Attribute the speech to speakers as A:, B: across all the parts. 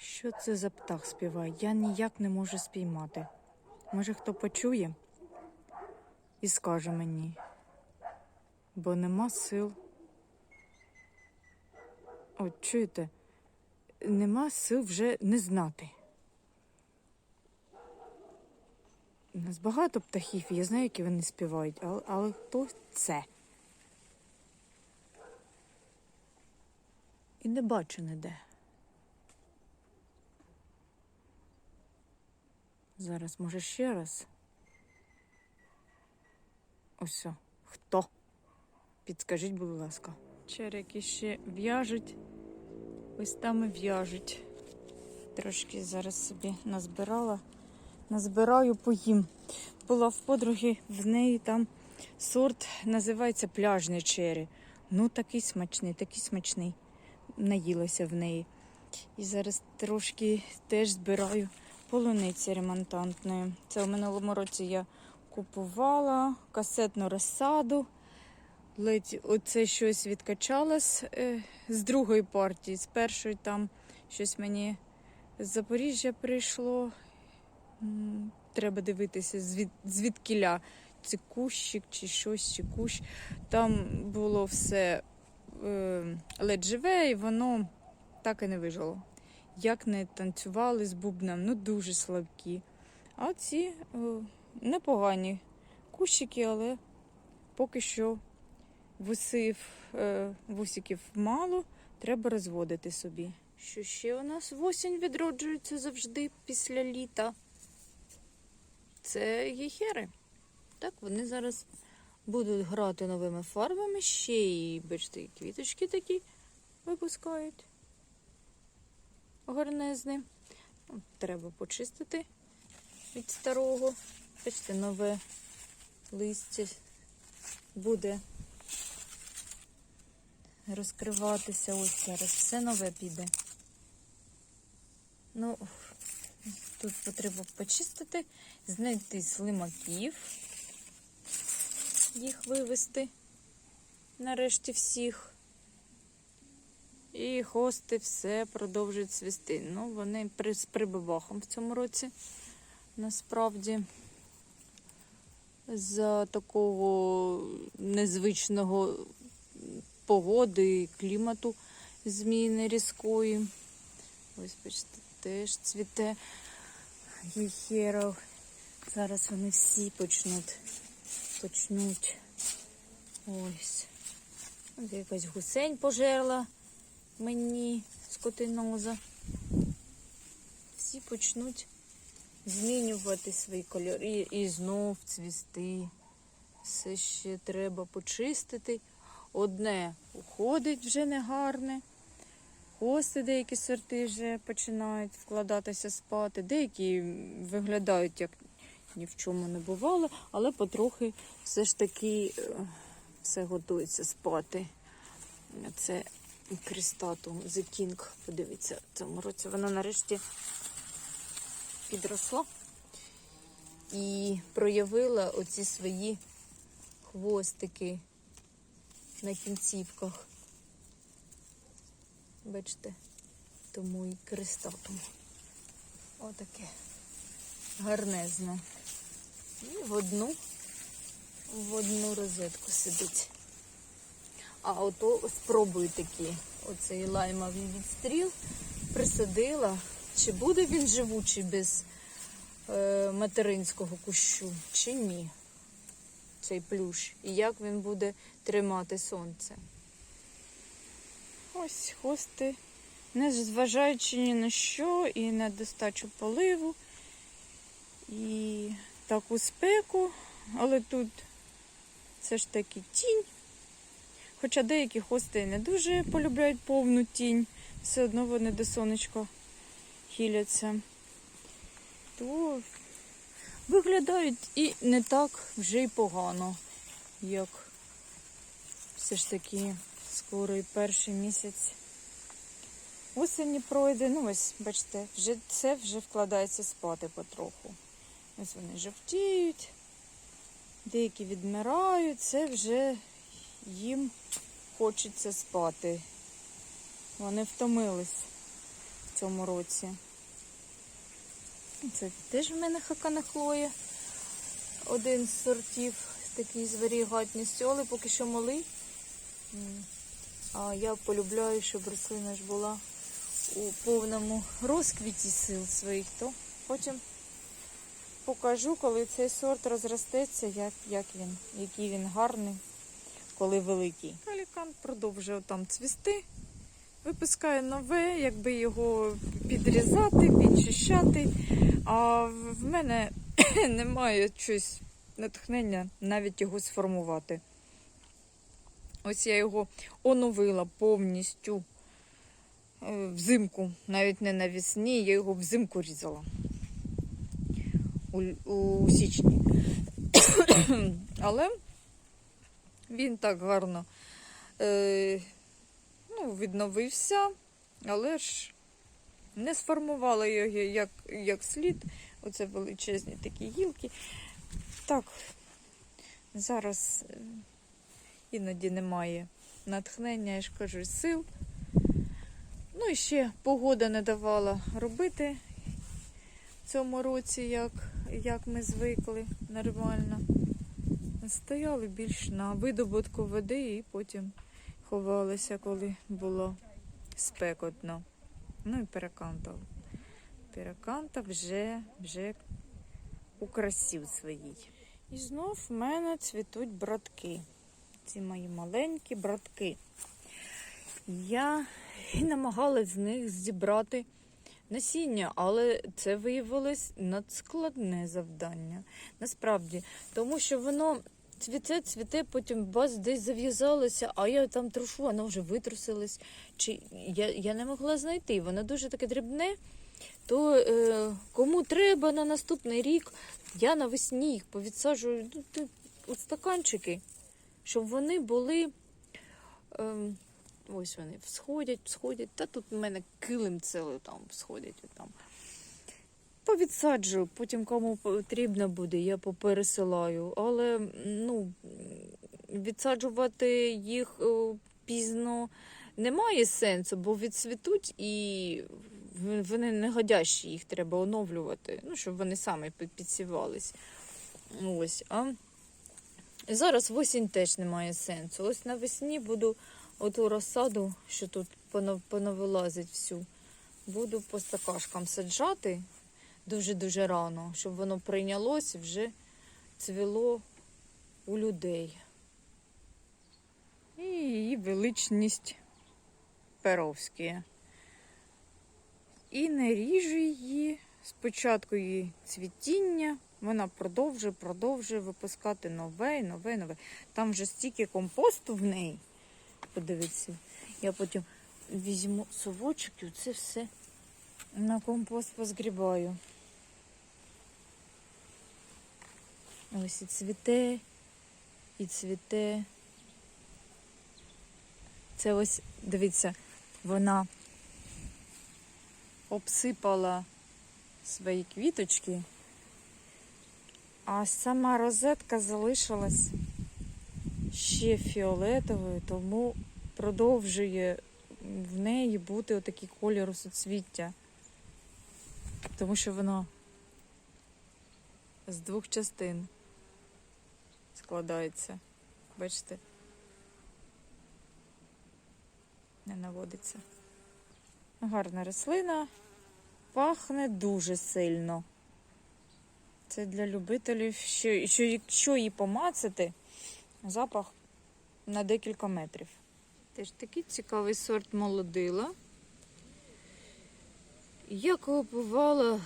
A: Що це за птах співає? Я ніяк не можу спіймати. Може, хто почує і скаже мені, бо нема сил. От чуєте, нема сил вже не знати. У нас багато птахів, я знаю, які вони співають, але, але хто це? І не бачу ніде. Зараз, може, ще раз. Ось. Хто? Підскажіть, будь ласка. Черики ще в'яжуть. Ось там і в'яжуть. Трошки зараз собі назбирала. Назбираю поїм. Була в подруги, в неї там сорт називається пляжний чері. Ну, такий смачний, такий смачний. Наїлася в неї. І зараз трошки теж збираю полуниці ремонтантної. Це в минулому році я купувала касетну розсаду. Ледь оце щось відкачалось е, з другої партії. З першої там щось мені з Запоріжжя прийшло. Треба дивитися, звід, звідкіля це кущик чи щось, чи кущ. Там було все е, ледь живе, і воно так і не вижило. Як не танцювали з бубном, ну дуже слабкі. А ці е, непогані кущики, але поки що вусів, е, вусиків мало, треба розводити собі. Що ще у нас в осінь відроджується завжди після літа? Це гіхери. Так, вони зараз будуть грати новими фарбами, ще й, бачите, квіточки такі випускають. Гарнезні. Треба почистити від старого. Бачите, нове листя буде розкриватися. Ось зараз все нове піде. Ну, тут потрібно почистити, знайти слимаків, їх вивести нарешті всіх. І хости все продовжують цвісти. Ну, вони при, з прибабахом в цьому році. Насправді, за такого незвичного погоди і клімату зміни різкої. Ось, бачите, теж цвіте гіхеров. Зараз вони всі почнуть. Почнуть. Ось. Ось якась гусень пожерла мені скотиноза. Всі почнуть змінювати свої кольори і знов цвісти. Все ще треба почистити. Одне уходить вже негарне. Хости деякі сорти вже починають вкладатися спати. Деякі виглядають, як ні в чому не бувало, але потрохи все ж таки е, все готується спати. Це крістату The King. Подивіться, в цьому році вона нарешті підросла і проявила оці свої хвостики на кінцівках. Бачите, тому і крестатом. Отаке гарнезне. І в одну, в одну розетку сидить. А ото спробую такі. Оцей лаймовий відстріл присадила. Чи буде він живучий без е, материнського кущу, чи ні? Цей плющ. І як він буде тримати сонце. Ось хости, не зважаючи ні на що, і на достачу поливу, і таку спеку, але тут все ж таки тінь. Хоча деякі хости не дуже полюбляють повну тінь, все одно вони до сонечка хиляться, то виглядають і не так вже й погано, як все ж таки скоро і перший місяць осені пройде. Ну, ось, бачите, вже це вже вкладається спати потроху. Ось вони жовтіють, деякі відмирають, це вже їм хочеться спати. Вони втомились в цьому році. Це теж в мене хаканахлоє. Один з сортів такий з варігатністю, але поки що малий. А я полюбляю, щоб рослина ж була у повному розквіті сил своїх, то потім покажу, коли цей сорт розростеться, як, як він, який він гарний, коли великий. Калікан продовжує там цвісти, випускає нове, якби його підрізати, підчищати. А в мене немає щось натхнення навіть його сформувати. Ось я його оновила повністю е, взимку, навіть не навесні, я його взимку різала у, у січні. Але він так гарно е, ну, відновився, але ж не сформувала його як, як слід. Оце величезні такі гілки. Так, зараз е, іноді немає натхнення, я ж кажу, сил. Ну і ще погода не давала робити в цьому році, як, як ми звикли нормально. Стояли більш на видобутку води і потім ховалися, коли було спекотно. Ну і перекантав. Перекантав вже, вже у красі в своїй. І знов в мене цвітуть братки. Ці мої маленькі братки. Я і намагалась з них зібрати насіння, але це виявилось надскладне завдання. Насправді, тому що воно цвіте, цвіте, потім бас десь зав'язалося, а я там трушу, воно вже витрусилось. Чи я, я не могла знайти. Воно дуже таке дрібне. То е, кому треба на наступний рік, я навесні їх повідсаджую ну, у стаканчики, щоб вони були. Ем, ось вони всходять, всходять. Та тут в мене килим цілий там всходять. Там. Повідсаджую, потім кому потрібно буде, я попересилаю. Але ну, відсаджувати їх е, пізно немає сенсу, бо відцвітуть і вони не годящі, їх треба оновлювати, ну, щоб вони самі підсівались. Ось. А зараз осінь теж немає сенсу. Ось навесні буду оту розсаду, що тут понав- понавилазить всю, буду по стакашкам саджати дуже-дуже рано, щоб воно прийнялось і вже цвіло у людей. І її величність Перовські. І не ріжу її. Спочатку її цвітіння, вона продовжує, продовжує випускати нове, і нове, нове. Там вже стільки компосту в неї. Подивіться, я потім візьму совочок і це все на компост позгрібаю. Ось і цвіте, і цвіте. Це ось, дивіться, вона обсипала свої квіточки, а сама розетка залишилась ще фіолетовою, тому продовжує в неї бути отакий кольор суцвіття. Тому що воно з двох частин складається. Бачите? Не наводиться. Гарна рослина, пахне дуже сильно. Це для любителів, що, що якщо її помацати, запах на декілька метрів. Теж такий цікавий сорт молодила. Я купувала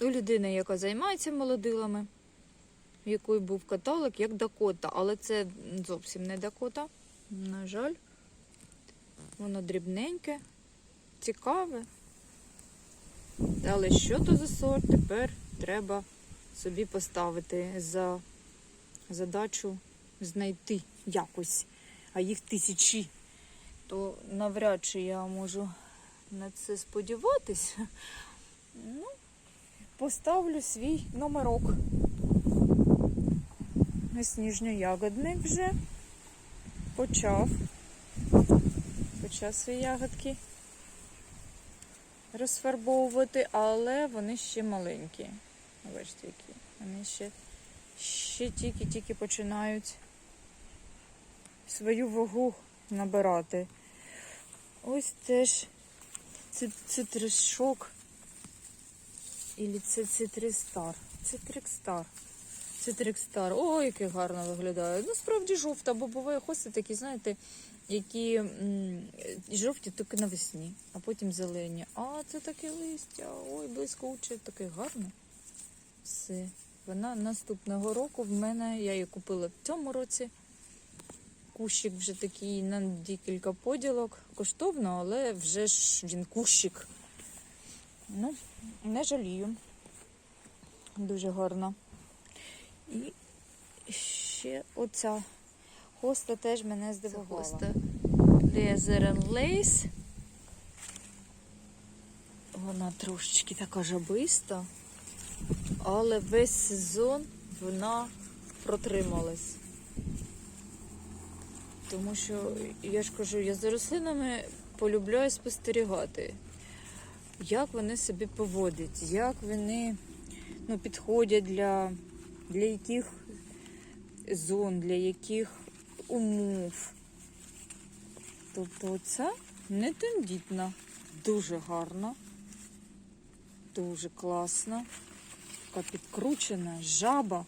A: у людини, яка займається молодилами, в якої був каталог, як Дакота, але це зовсім не Дакота, на жаль. Воно дрібненьке, цікаве. Але що то за сорт, тепер треба собі поставити за задачу знайти якось, а їх тисячі. То навряд чи я можу на це сподіватися. Ну, поставлю свій номерок. Сніжньоягодник вже почав. Почав свої ягодки розфарбовувати, але вони ще маленькі. Бачите, які. Вони ще, ще тільки-тільки починають свою вагу набирати. Ось теж ци- цитришок. Ілі це цитрістар. Цитрикстар. Цитрикстар. Ой, який гарно виглядає. Ну, справді жовта, бо буває хости такі, знаєте, які м, жовті тільки навесні, а потім зелені. А це таке листя. Ой, блискуче, таке гарне. Все. Вона наступного року в мене, я її купила в цьому році. Кущик вже такий на декілька поділок. Коштовно, але вже ж він кущик. Ну, не жалію. Дуже гарно. І ще оця хоста теж мене здивувала. Хоста Leather Lace. Вона трошечки така жабиста, але весь сезон вона протрималась. Тому що, я ж кажу, я за рослинами полюбляю спостерігати, як вони себе поводять, як вони ну, підходять для, для яких зон, для яких умов. Тобто оця не тендітна, дуже гарна, дуже класна, така підкручена, жаба,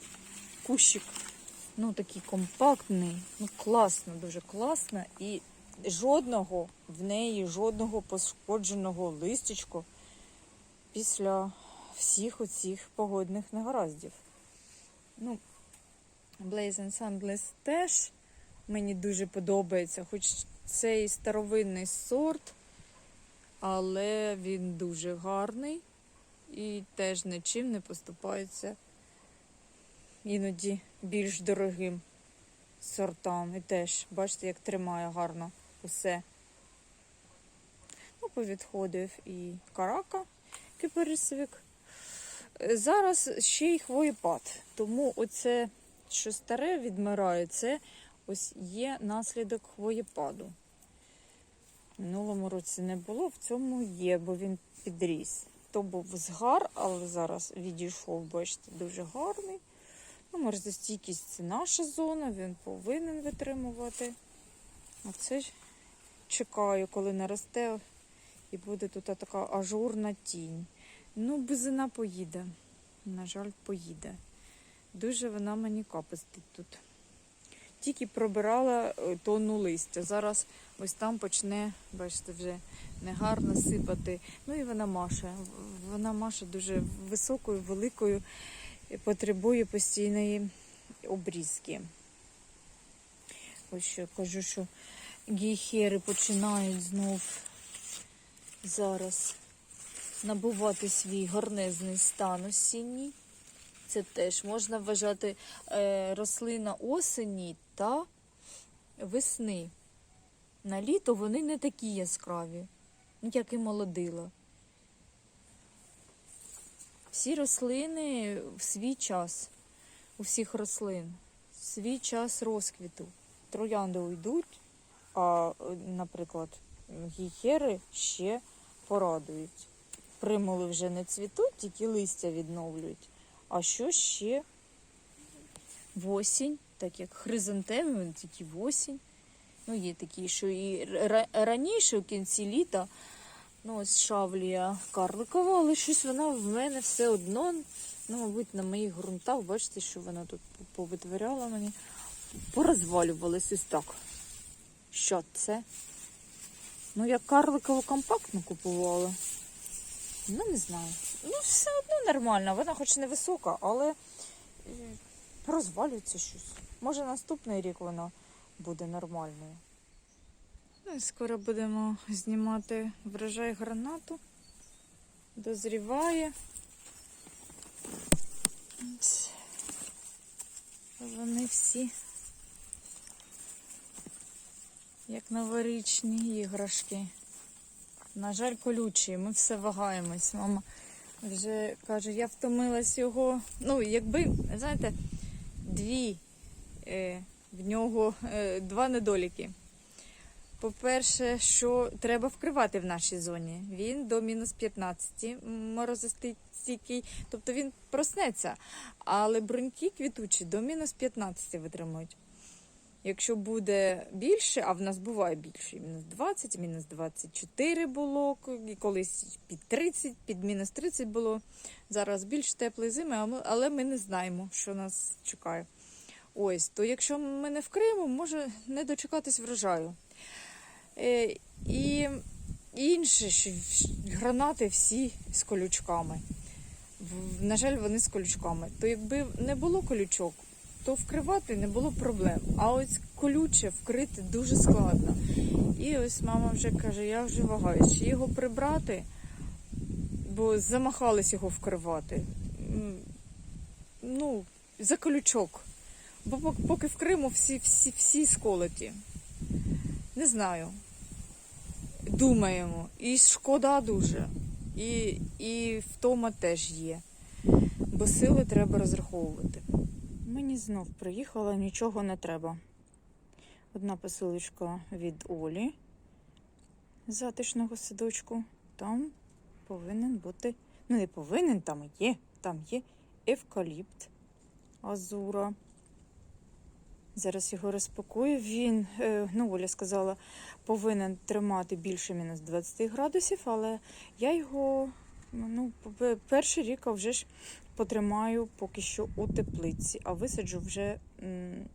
A: кущик ну такий компактний, ну класно, дуже класно. І жодного в неї, жодного пошкодженого листячку після всіх оцих погодних негараздів. Ну, Blazing Sandless теж мені дуже подобається, хоч це і старовинний сорт, але він дуже гарний і теж нічим не поступається іноді більш дорогим сортам. І теж, бачите, як тримає гарно усе. Ну, повідходив і карака киперисовик. Зараз ще й хвоєпад. Тому оце, що старе відмирає, це ось є наслідок хвоєпаду. Минулому році не було, в цьому є, бо він підріс. То був згар, але зараз відійшов, бачите, дуже гарний. Ну, морозостійкість це наша зона, він повинен витримувати. А це ж чекаю, коли наросте і буде тут така ажурна тінь. Ну, бузина поїде. На жаль, поїде. Дуже вона мені капустить тут. Тільки пробирала е, тонну листя. Зараз ось там почне, бачите, вже негарно сипати. Ну і вона маше. Вона маше дуже високою, великою потребує постійної обрізки. Ось що кажу, що гейхери починають знов зараз набувати свій гарнезний стан осінній. Це теж можна вважати е, рослина осені та весни. На літо вони не такі яскраві, як і молодила. Всі рослини в свій час, у всіх рослин, свій час розквіту. Троянди уйдуть, а, наприклад, гіхери ще порадують. Примули вже не цвітуть, тільки листя відновлюють. А що ще в осінь, так як хризантеми, вони тільки в осінь. Ну, є такі, що і раніше, у кінці літа, ну, ось шавлія карликова, але щось вона в мене все одно, ну, мабуть, на моїх ґрунтах, бачите, що вона тут повитворяла мені, порозвалювалась ось так. Що це? Ну, я карликову компактну купувала. Ну, не знаю. Ну, все одно нормально. Вона хоч не висока, але е, розвалюється щось. Може, наступний рік вона буде нормальною. Ну, скоро будемо знімати врожай гранату. Дозріває. Вони всі як новорічні іграшки. На жаль, колючі. Ми все вагаємось. Мама вже каже, я втомилась його. Ну, якби, знаєте, дві е, в нього е, два недоліки. По-перше, що треба вкривати в нашій зоні. Він до мінус 15 морозостійкий, тобто він проснеться. Але бруньки квітучі до мінус 15 витримують. Якщо буде більше, а в нас буває більше, і мінус 20, мінус 24 було, і колись під 30, під мінус 30 було. Зараз більш теплі зими, але ми не знаємо, що нас чекає. Ось, то якщо ми не вкриємо, може не дочекатись врожаю. Е, і інше, що гранати всі з колючками. На жаль, вони з колючками. То якби не було колючок, то вкривати не було проблем. А ось колюче вкрити дуже складно. І ось мама вже каже: я вже вагаюсь, чи його прибрати, бо замахались його вкривати. Ну, за колючок. Бо поки в Криму всі, всі, всі сколоті. Не знаю. Думаємо. І шкода дуже. І, і втома теж є. Бо сили треба розраховувати. Мені знов приїхала, нічого не треба. Одна посилочка від Олі затишного садочку. Там повинен бути. Ну, не повинен, там є. Там є евкаліпт Азура. Зараз його розпакую. Він, е, ну, Оля сказала, повинен тримати більше мінус 20 градусів, але я його ну, перший рік а вже ж потримаю поки що у теплиці, а висаджу вже,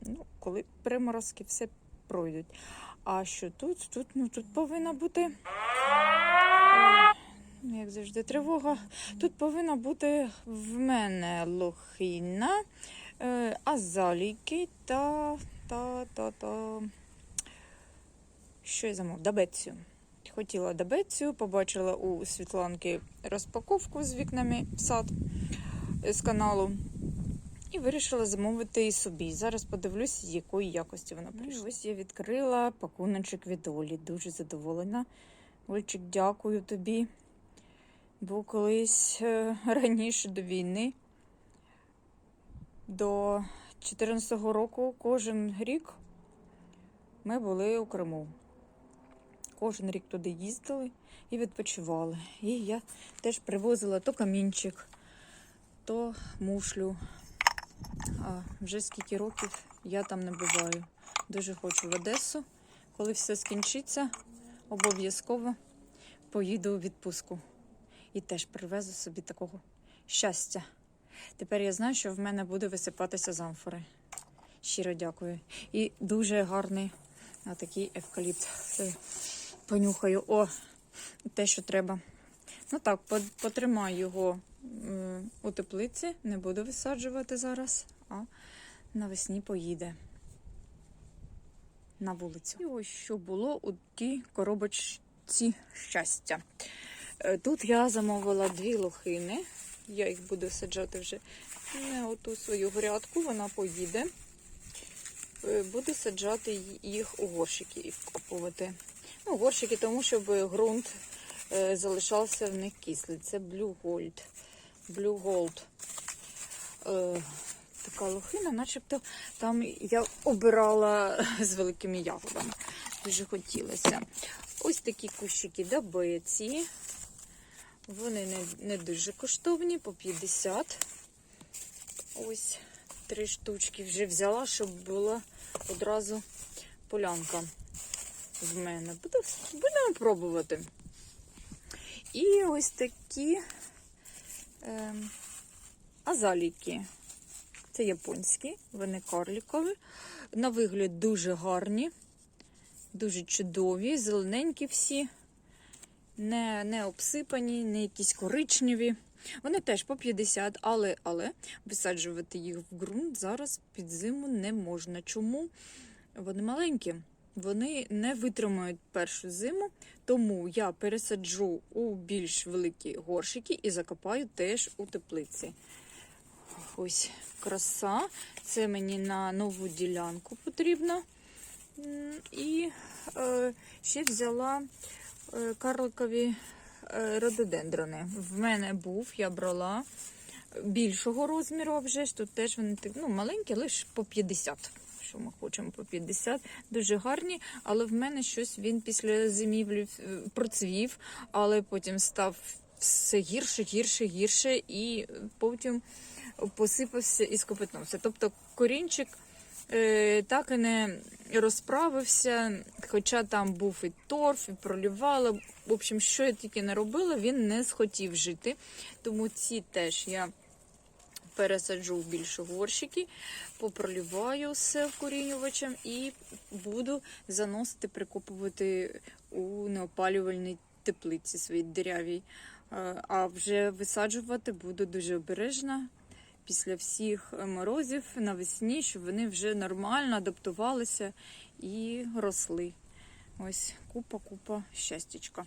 A: ну, коли приморозки все пройдуть. А що тут? Тут, ну, тут повинна бути. Як завжди, тривога. Тут повинна бути в мене лохина, е, азалійки та, та, та, та. Що я замов? Дабецію. Хотіла дабецію, побачила у Світланки розпаковку з вікнами в сад з каналу. І вирішила замовити і собі. Зараз подивлюсь, якої якості вона прийшла. Ось я відкрила пакуночок від Олі. Дуже задоволена. Ольчик, дякую тобі. Бо колись е, раніше до війни, до 2014 року, кожен рік ми були у Криму. Кожен рік туди їздили і відпочивали. І я теж привозила то камінчик, то мушлю. А вже скільки років я там не буваю. Дуже хочу в Одесу. Коли все скінчиться, обов'язково поїду у відпустку. І теж привезу собі такого щастя. Тепер я знаю, що в мене буде висипатися з амфори. Щиро дякую. І дуже гарний а, такий евкаліпт. Понюхаю. О, те, що треба. Ну так, потримаю його у теплиці, не буду висаджувати зараз, а навесні поїде на вулицю. І ось що було у тій коробочці щастя. Е, Тут я замовила дві лохини. Я їх буду саджати вже не оту свою грядку, вона поїде. Е, Буду саджати їх у горщики і вкопувати. Ну, горщики, тому щоб ґрунт е, залишався в них кислий. Це Blue Gold. Blue Gold. Е, така лохина, начебто там я обирала з великими ягодами. Дуже хотілося. Ось такі кущики дабеці. Вони не, не дуже коштовні, по 50. Ось три штучки вже взяла, щоб була одразу полянка в мене. Будемо пробувати. І ось такі азаліки. Це японські, вони карлікові. На вигляд дуже гарні, дуже чудові, зелененькі всі, не, не обсипані, не якісь коричневі. Вони теж по 50, але, але висаджувати їх в ґрунт зараз під зиму не можна. Чому? Вони маленькі, вони не витримають першу зиму, тому я пересаджу у більш великі горщики і закопаю теж у теплиці. Ось краса. Це мені на нову ділянку потрібно. І е, ще взяла е, карликові е, рододендрони. В мене був, я брала більшого розміру, вже тут теж вони ну, маленькі, лише по 50 що ми хочемо по 50. Дуже гарні, але в мене щось він після зимівлі е, процвів, але потім став все гірше, гірше, гірше, і потім посипався і скопитнувся. Тобто корінчик е, так і не розправився, хоча там був і торф, і пролівала. В общем, що я тільки не робила, він не схотів жити. Тому ці теж я пересаджу в більші горщики, попроліваю все вкорінювачем і буду заносити, прикопувати у неопалювальній теплиці своїй деревій. Е, А вже висаджувати буду дуже обережно після всіх морозів навесні, щоб вони вже нормально адаптувалися і росли. Ось купа-купа щастячка.